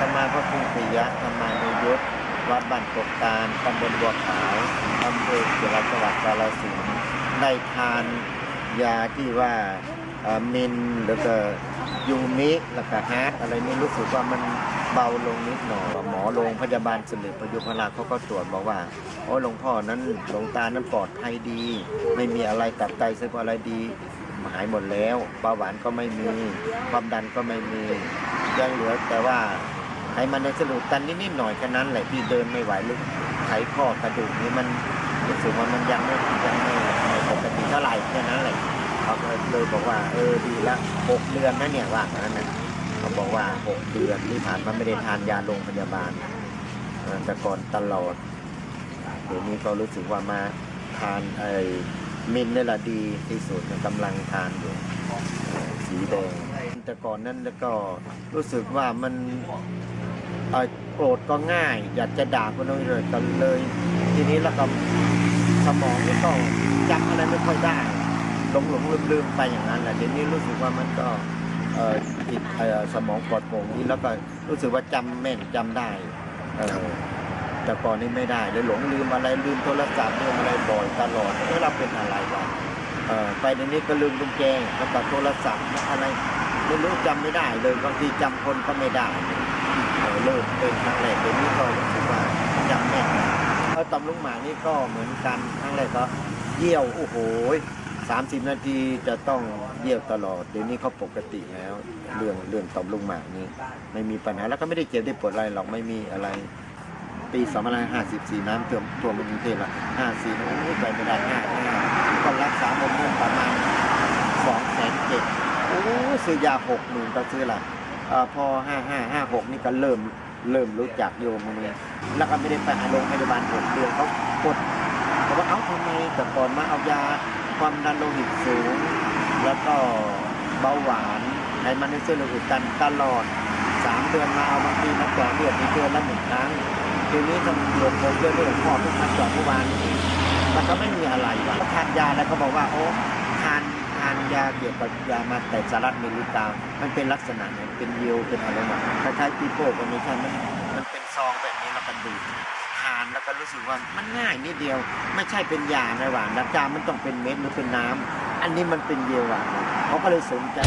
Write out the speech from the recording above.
ตมาพระครูปิยะธรรมานุยุทธวัดบ้านกกตาลตำบลบัวขาวอำเภอเกียรติจังหวัดกาฬสินธุ์ได้ทานยาที่ว่ามินแล้วก็ยูมิแล้วก็ฮาร์ดอะไรนี่รู้สึกว่ามันเบาลงนิดหน่อยหมอโรงพยาบาลสลิดพยุพราเขาก็ตรวจบอกว่าโอ้หลวงพ่อนั้นหลวงตานั้นปลอดภัยดี ไม่มีอะไรตับไตเส้นอะไรดีหายหมดแล้วเบาหวานก็ไม่มีความดันก็ไม่มียังเหลือแต่ว่า มันในสรุปตันนิดๆหน่อยแค่นั้นแหละที่เดินไม่ไหวหรือไขข้อกระดูกนี้มันรู้สึกว่ามันยังไม่ยังไม่ปกติเท่าไหร่แค่นั้นแหละเขาเลยบอกว่า เออดีละหกเดือนนะเนี่ยว่างั้นนะเขาบอกว่าหกเดือนที่ผ่านมาไม่ได้ทานยาโรงพยาบาลแต่ก่อนตลอดเดี๋ยวนี้ก็รู้สึกว่ามาทานไอ้มินนี่แหละดีที่สุดกำลังทานอยู่สีแดงแต่ก่อนนั้นแล้วก็รู้สึกว่ามัน โกรธก็ง่าย อยากจะด่าคนนู้นเลยกันเลย ทีนี้แล้วก็สมองนี่ก็จำอะไรไม่ค่อยได้หลงหลงลืมลืมไปอย่างนั้นแหละเดี๋ยวนี้รู้สึกว่ามันก็เอ่อติดเอ่อสมองปลอดโปร่งนี้แล้วก็รู้สึกว่าจำแม่นจำได้เออแต่ก่อนนี้ไม่ได้เลยหลงลืมอะไรลืมโทรศัพท์ลืมอะไรบ่อยตลอดเอ๊ะเราเป็นอะไรวะเอ่อไปในนี้ก็ลืมกุญแจแล้วก็โทรศัพท์อะไรไม่รู้จำไม่ได้เลยบางทีจำคนก็ไม่ได้ เริ่มเป็นครั้งแรกเดี๋ยวนี้ก็รู้สึกว่าจำแม่นเออตำลุงหมานี่ก็เหมือนกันครั้งแรกก็เยี่ยวโอ้โหสามสิบนาทีจะต้องเยี่ยวตลอด เดี๋ยวนี้เขาปกติแล้ว เรื่องเรื่องต่อมลูกหมากนี้ไม่มีปัญหาแล้วก็ไม่ได้เจ็บได้ปวดอะไรหรอกไม่มีอะไร ปี2554น้ำท่วมท่วมกรุงเทพละ54โอ้ยไปไม่ได้55ก็รักษาหมดเงินประมาณ2แสนเจ็ดโอ้ยซื้อยา6หมื่นก็ซื้อละ เอ่อพอ55 56นี่ก็เริ่มเริ่มรู้จักโยมมือแล้วก็ไม่ได้ไปโรงพยาบาล6เดือนเขากดเขาว่าเอ้าทำไมแต่ก่อนมาเอายาความดันโลหิตสูง แล้วก็เบาหวานไขมันในเส้นเลือดอุดตันตลอด3เดือนมาเอาบางทีมาเจาะเลือดในเดือนละหนึ่งครั้งทีนี้ทำหลวงผมเรื่องหลวงพ่อทุกมาจอดเมื่วานมันก็ไม่มีอะไรว่ะทานยาแล้วเขาบอกว่าโอ้านยาเกี่ยวกับยามาแต่สารัตมิลลิกามมันเป็นลักษณะไหนเป็นเยียวเป็นอะไรมาคล้ายๆปีโป้กันนี้ใช่ไหมมันเป็นซองแบบนี้แล้วก็ดื่มทานแล้วก็รู้สึกว่ามันง่ายนิดเดียว ไม่ใช่เป็นยาในหวานนะจามันต้องเป็นเม็ดหรือเป็นน้ำอันนี้มันเป็นเยลหวอะเขาก็เลยสนใจ